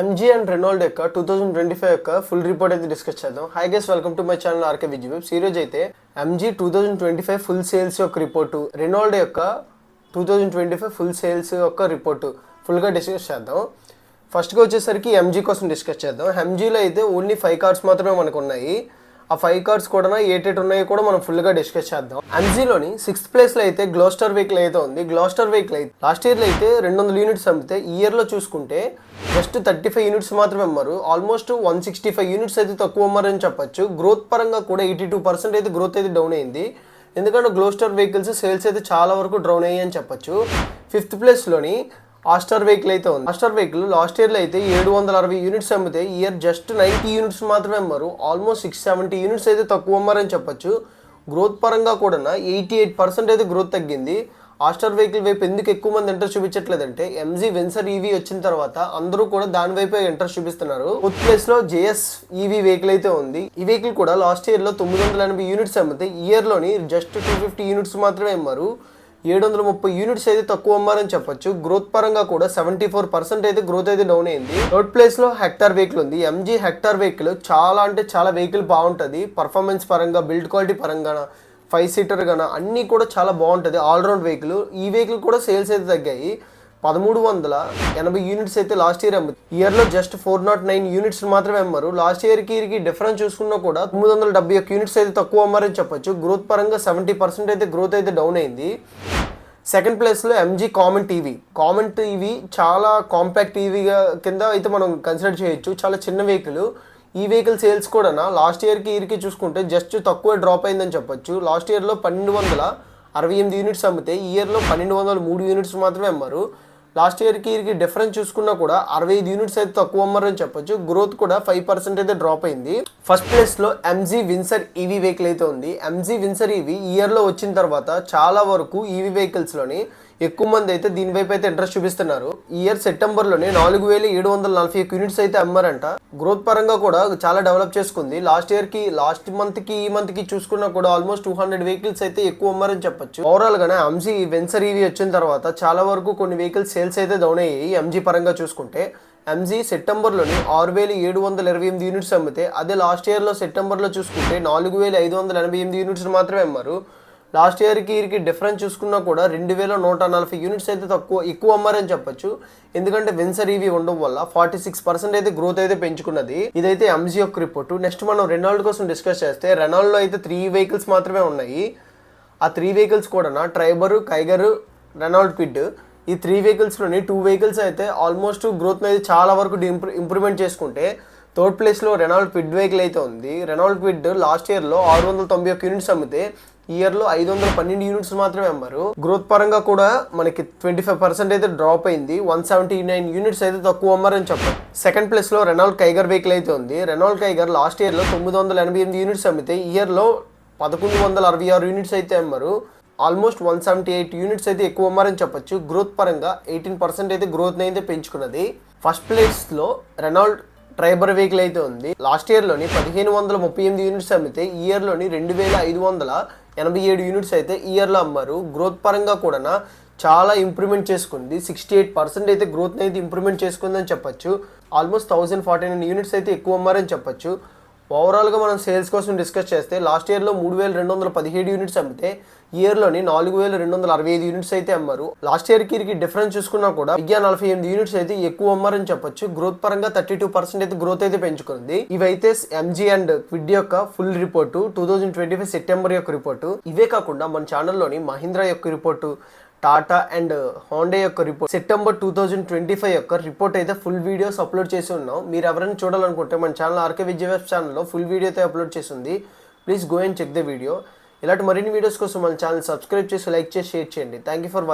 MG and Renault యొక్క two thousand twenty five యొక్క full report అయితే డిస్కస్ చేద్దాం. Hi guys welcome to my channel RK Vijay webs ఈ అయితే MG two thousand twenty five full sales యొక్క report Renault యొక్క two thousand twenty five full sales యొక్క report ఫుల్గా discuss చేద్దాం ఫస్ట్గా వచ్చేసరికి ఎంజీ కోసం డిస్కస్ చేద్దాం. ఎంజీలో అయితే ఓన్లీ ఫైవ్ కార్స్ మాత్రమే మనకు ఉన్నాయి. ఆ ఫైవ్ కార్డ్స్ కూడా ఏటేట్ ఉన్నాయో కూడా మనం ఫుల్గా డిస్కస్ చేద్దాం. ఎంజీలోని సిక్స్త్ ప్లేస్లో అయితే గ్లోస్టర్ వెహికల్ అయితే ఉంది. గ్లోస్టర్ వెహికల్ అయితే లాస్ట్ ఇయర్లో అయితే రెండు వందల యూనిట్స్ అమ్మితే ఈ ఇయర్లో చూసుకుంటే జస్ట్ థర్టీ ఫైవ్ యూనిట్స్ మాత్రమే అమ్మారు. Almost one sixty five units అయితే తక్కువ అమ్మారని చెప్పొచ్చు. గ్రోత్ పరంగా కూడా ఎయిటీ టూ పర్సెంట్ అయితే గ్రోత్ అయితే డౌన్ అయింది. ఎందుకంటే గ్లోస్టర్ వెహికల్స్ సేల్స్ అయితే చాలా వరకు డౌన్ అయ్యాయి అని చెప్పొచ్చు ఫిఫ్త్ ప్లేస్లోని ఆస్టర్ వెహికల్ అయితే ఉంది. ఆస్టర్ వెహికల్ లాస్ట్ ఇయర్లో అయితే ఏడు వందల అరవై యూనిట్స్ అమ్మితే ఇయర్ జస్ట్ నైంటీ యూనిట్స్ మాత్రమే అమ్మారు. ఆల్మోస్ట్ సిక్స్ సెవెంటీ యూనిట్స్ అయితే తక్కువ అమ్మారని చెప్పొచ్చు. గ్రోత్ పరంగా కూడా ఎయిటీ ఎయిట్ పర్సెంట్ అయితే గ్రోత్ తగ్గింది. ఆస్టర్ వెహికల్ వైపు ఎందుకు ఎక్కువ మంది ఇంట్రెస్ట్ చూపించట్లేదంటే ఎంజీ వెన్సర్ ఈవీ వచ్చిన తర్వాత అందరూ కూడా దాని వైపే ఇంట్రెస్ట్ చూపిస్తున్నారు. ఫోర్త్ ప్లేస్లో జేఎస్ ఈవీ వెహికల్ అయితే ఉంది. ఈ వెహికల్ కూడా లాస్ట్ ఇయర్లో తొమ్మిది వందల ఎనభై యూనిట్స్ అమ్మితే ఇయర్లోని జస్ట్ టూ ఫిఫ్టీ యూనిట్స్ మాత్రమే అమ్మారు. ఏడు వందల ముప్పై యూనిట్స్ అయితే తక్కువ అమ్మారని చెప్పొచ్చు. గ్రోత్ పరంగా కూడా సెవెంటీ ఫోర్ పర్సెంట్ అయితే గ్రోత్ అయితే డౌన్ అయింది. థర్డ్ ప్లేస్లో హెక్టార్ వెహికల్ ఉంది. ఎంజీ హెక్టార్ వెహికల్ చాలా అంటే చాలా వెహికల్ బాగుంటుంది. పర్ఫార్మెన్స్ పరంగా బిల్డ్ క్వాలిటీ పరంగా ఫైవ్ సీటర్ గాన అన్నీ కూడా చాలా బాగుంటుంది. ఆల్రౌండ్ వెహికల్ ఈ వెహికల్ కూడా సేల్స్ అయితే తగ్గాయి. పదమూడు వందల ఎనభై యూనిట్స్ అయితే లాస్ట్ ఇయర్ అమ్మారు ఇయర్లో just four not nine units మాత్రమే అమ్మారు. లాస్ట్ ఇయర్కి ఇయర్కి డిఫరెన్స్ చూసుకున్నా కూడా తొమ్మిది వందల డెబ్బై ఒక యూనిట్స్ అయితే తక్కువ అమ్మారని చెప్పొచ్చు. గ్రోత్ పరంగా సెవెంటీ పర్సెంట్ అయితే గ్రోత్ అయితే డౌన్ అయింది. సెకండ్ ప్లేస్లో MG Comet EV. Comet EV చాలా కాంపాక్ట్ టీవీగా కింద అయితే మనం కన్సిడర్ చేయొచ్చు. చాలా చిన్న వెహికల్ ఈ వెహికల్ సేల్స్ కూడా లాస్ట్ ఇయర్కి ఇయర్కి చూసుకుంటే జస్ట్ తక్కువ డ్రాప్ అయిందని చెప్పొచ్చు. లాస్ట్ ఇయర్లో పన్నెండు వందల అరవై ఎనిమిది యూనిట్స్ అమ్మితే ఈ ఇయర్లో పన్నెండు వందల మూడు యూనిట్స్ మాత్రమే అమ్మారు. లాస్ట్ ఇయర్కి ఇయర్కి డిఫరెన్స్ చూసుకున్నా కూడా అరవై ఐదు యూనిట్స్ అయితే తక్కువ అమ్మారని చెప్పొచ్చు. గ్రోత్ కూడా ఫైవ్ పర్సెంట్ అయితే డ్రాప్ అయింది. ఫస్ట్ ప్లేస్లో ఎంజీ విన్సర్ ఈవీ వెహికల్ అయితే ఉంది. ఎంజీ విన్సర్ ఈవీ ఇయర్లో వచ్చిన తర్వాత చాలా వరకు ఈవీ వెహికల్స్లోని ఎక్కువ మంది అయితే దీనివైపు అయితే ఇంట్రెస్ట్ చూపిస్తున్నారు. ఈ ఇయర్ సెప్టెంబర్లోనే నాలుగు వేల ఏడు వందల నలభై ఒక యూనిట్స్ అయితే అమ్మారంట. గ్రోత్ పరంగా కూడా చాలా డెవలప్ చేసుకుంది. లాస్ట్ ఇయర్కి లాస్ట్ మంత్కి ఈ మంత్కి చూసుకున్నా కూడా ఆల్మోస్ట్ టూ హండ్రెడ్ వెహికల్స్ అయితే ఎక్కువ అమ్మారని చెప్పొచ్చు. ఓవరాల్ గానే ఎంజీ వెన్సర్ ఈవీ వచ్చిన తర్వాత చాలా వరకు కొన్ని వెహికల్స్ సేల్స్ అయితే డౌన్ అయ్యాయి ఎంజీ పరంగా చూసుకుంటే. ఎంజీ సెప్టెంబర్లోని ఆరు వేల ఏడు వందల ఇరవై ఎనిమిది యూనిట్స్ అమ్మితే అదే లాస్ట్ ఇయర్లో సెప్టెంబర్లో చూసుకుంటే నాలుగు వేల ఐదు వందల ఎనభై ఎనిమిది యూనిట్స్ మాత్రమే అమ్మారు. లాస్ట్ ఇయర్కి ఇయర్కి డిఫరెన్స్ చూసుకున్నా కూడా రెండు వేల నూట నలభై యూనిట్స్ అయితే తక్కువ ఎక్కువ అమ్మారని చెప్పొచ్చు. ఎందుకంటే విన్సర్ ఈవీ ఉండడం వల్ల ఫార్టీ సిక్స్ పర్సెంట్ అయితే గ్రోత్ అయితే పెంచుకున్నది. ఇదైతే ఎంజీ యొక్క రిపోర్ట్ నెక్స్ట్ మనం రెనాల్డ్ కోసం డిస్కస్ చేస్తే రెనాల్డ్లో అయితే త్రీ వెహికల్స్ మాత్రమే ఉన్నాయి. ఆ త్రీ వెహికల్స్ కూడా ట్రైబరు కైగరు రెనాల్డ్ క్విడ్ ఈ త్రీ వెహికల్స్లోని టూ వెహికల్స్ అయితే ఆల్మోస్ట్ గ్రోత్ అనేది చాలా వరకు ఇంప్రూవ్మెంట్ చేసుకుంటే థర్డ్ ప్లేస్లో రెనాల్డ్ క్విడ్ వెహికల్ అయితే ఉంది. రెనాల్డ్ క్విడ్ లాస్ట్ ఇయర్లో ఆరు వందల తొంభై ఒక్క యూనిట్స్ అమ్మితే ఇయర్లో ఐదు వందల పన్నెండు యూనిట్స్ మాత్రమే అమ్మారు. గ్రోత్ పరంగా కూడా మనకి ట్వంటీ ఫైవ్ పర్సెంట్ అయితే డ్రాప్ అయింది. వన్ సెవెంటీ నైన్ యూనిట్స్ అయితే తక్కువ అమ్మారని చెప్పారు. సెకండ్ ప్లేస్లో రెనాల్డ్ కైగర్ వెహికల్ అయితే ఉంది. రెనాల్డ్ కైగర్ లాస్ట్ ఇయర్లో తొమ్మిది వందల ఎనభై ఎనిమిది యూనిట్స్ అమ్మితే ఇయర్లో పదకొండు వందల అరవై ఆరు యూనిట్స్ అయితే అమ్మారు. Almost one seventy eight units అయితే ఎక్కువ అమ్మారని చెప్పొచ్చు. గ్రోత్ పరంగా ఎయిటీన్ పర్సెంట్ అయితే గ్రోత్ అయితే పెంచుకున్నది. ఫస్ట్ ప్లేస్లో రెనాల్డ్ ట్రైబర్ వెహికల్ అయితే ఉంది. లాస్ట్ ఇయర్లోని పదిహేను వందల ముప్పై ఎనిమిది యూనిట్స్ అమ్మితే ఈ ఇయర్లోని రెండు వేల ఐదు వందల ఎనభై ఏడు యూనిట్స్ అయితే ఈ ఇయర్లో అమ్మారు. గ్రోత్ పరంగా కూడా చాలా ఇంప్రూవ్మెంట్ చేసుకుంది. సిక్స్టీ ఎయిట్ పర్సెంట్ అయితే గ్రోత్ అయితే ఇంప్రూవ్మెంట్ చేసుకుందని చెప్పొచ్చు. Almost thousand forty nine units అయితే ఎక్కువ అమ్మారని చెప్పొచ్చు. ఓవరాల్గా మనం సేల్స్ కోసం డిస్కస్ చేస్తే లాస్ట్ ఇయర్లో మూడు వేల రెండు వందల పదిహేడు యూనిట్స్ అమ్మితే ఈ ఇయర్లోని నాలుగు వేల రెండు వందల అరవై ఐదు యూనిట్స్ అయితే అమ్మారు. లాస్ట్ ఇయర్కి ఇయర్కి డిఫరెన్స్ చూసుకున్నా కూడా విద్యా నలభై ఎనిమిది యూనిట్స్ అయితే ఎక్కువ అమ్మారని చెప్పొచ్చు. గ్రోత్ పరంగా థర్టీ టూ పర్సెంట్ అయితే గ్రోత్ అయితే పెంచుకుంది. ఇవైతే ఎంజీ అండ్ క్విడ్ యొక్క full report two thousand twenty five September యొక్క రిపోర్టు. ఇవే కాకుండా మన ఛానల్లోని మహీంద్రా యొక్క రిపోర్టు టాటా అండ్ హాండే యొక్క report September two thousand twenty five యొక్క రిపోర్ట్ అయితే ఫుల్ వీడియోస్ అప్లోడ్ చేసి ఉన్నాం. మీరు ఎవరైనా చూడాలనుకుంటే మన ఛానల్ ఆర్కే విజయ్ వెబ్ ఛానల్లో ఫుల్ వీడియో అయితే అప్లోడ్ చేసి ఉంది. Please go and check the video ఇలాంటి మరిన్ని వీడియోస్ కోసం మన ఛానల్ సబ్స్క్రైబ్ చేసి లైక్ చేసి షేర్ చేయండి. Thank you for watching